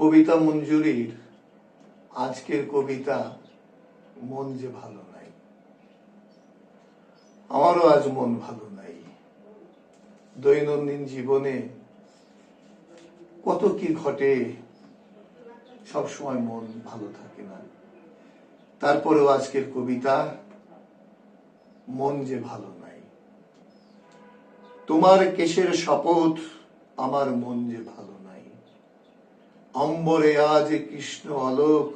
কবিতা মঞ্জুরির, আজকের কবিতা মন যে ভালো নাই। আমারও আজ মন ভালো নাই। দৈনন্দিন জীবনে কত কি ঘটে, সব সময় মন ভালো থাকে না। তারপরেও আজকের কবিতা মন যে ভালো নাই। তোমার কেশের শপথ আমার মন যে ভালো অম্বরে আজ কৃষ্ণ আলোক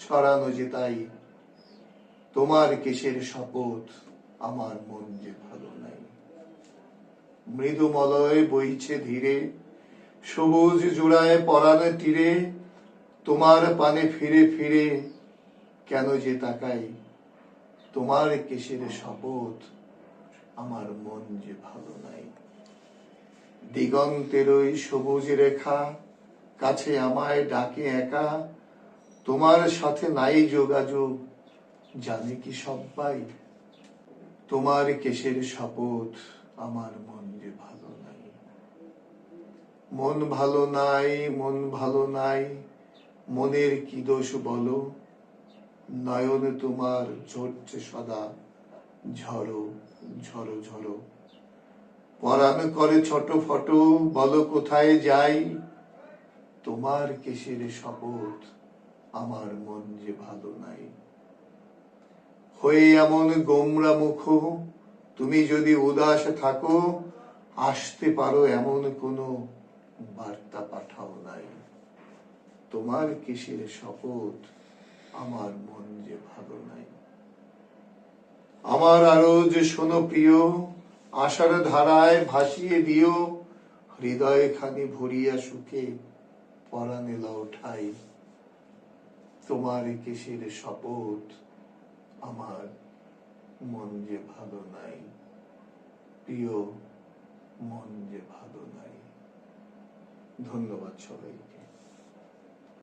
ছড়ানো যে তাই, তোমার কেশের শপথ আমার মন যে ভালো নাই। মৃদুমলয় বইছে ধীরে, সবুজ জোড়ায় পরানো তীরে, তোমার পানে ফিরে ফিরে কেন যে তাকাই, তোমার কেশের শপথ আমার মন যে ভালো নাই। দিগন্তের ওই সবুজ রেখা কাছে আমায় ডাকে একা, তোমার সাথে নাই যোগাযোগ, জানে কি সবাই তোমার কেশের শপথ আমার মন যে ভালো নাই। মন ভালো নাই, মন ভালো নাই, মনের কি দোষ বলো? নয়নে তোমার ঝরছে সদা, ঝড়ো ঝড়ো ঝড়ো। পরাণ করে ছোট ফটো বলো কোথায় যাই? তোমার কেশের শপথ আমার মন যে ভালো নাই। হয়ে এমন গোমরা মুখ, তুমি যদি উদাস থাকো, আসতে পারো এমন কোনো বার্তা পাঠাও নাই। তোমার কিসের শপথ আমার মন যে ভালো নাই। আমার আরও যে শোনো প্রিয়, আশার ধারায় ভাসিয়ে দিও হৃদয় খানি ভরিয়া সুখে পরাণে লও ঠাই। তোমার কিসের শপথ? আমার মন যে ভালো নাই। প্রিয়, মন যে ভালো নাই। ধন্যবাদ সবাইকে।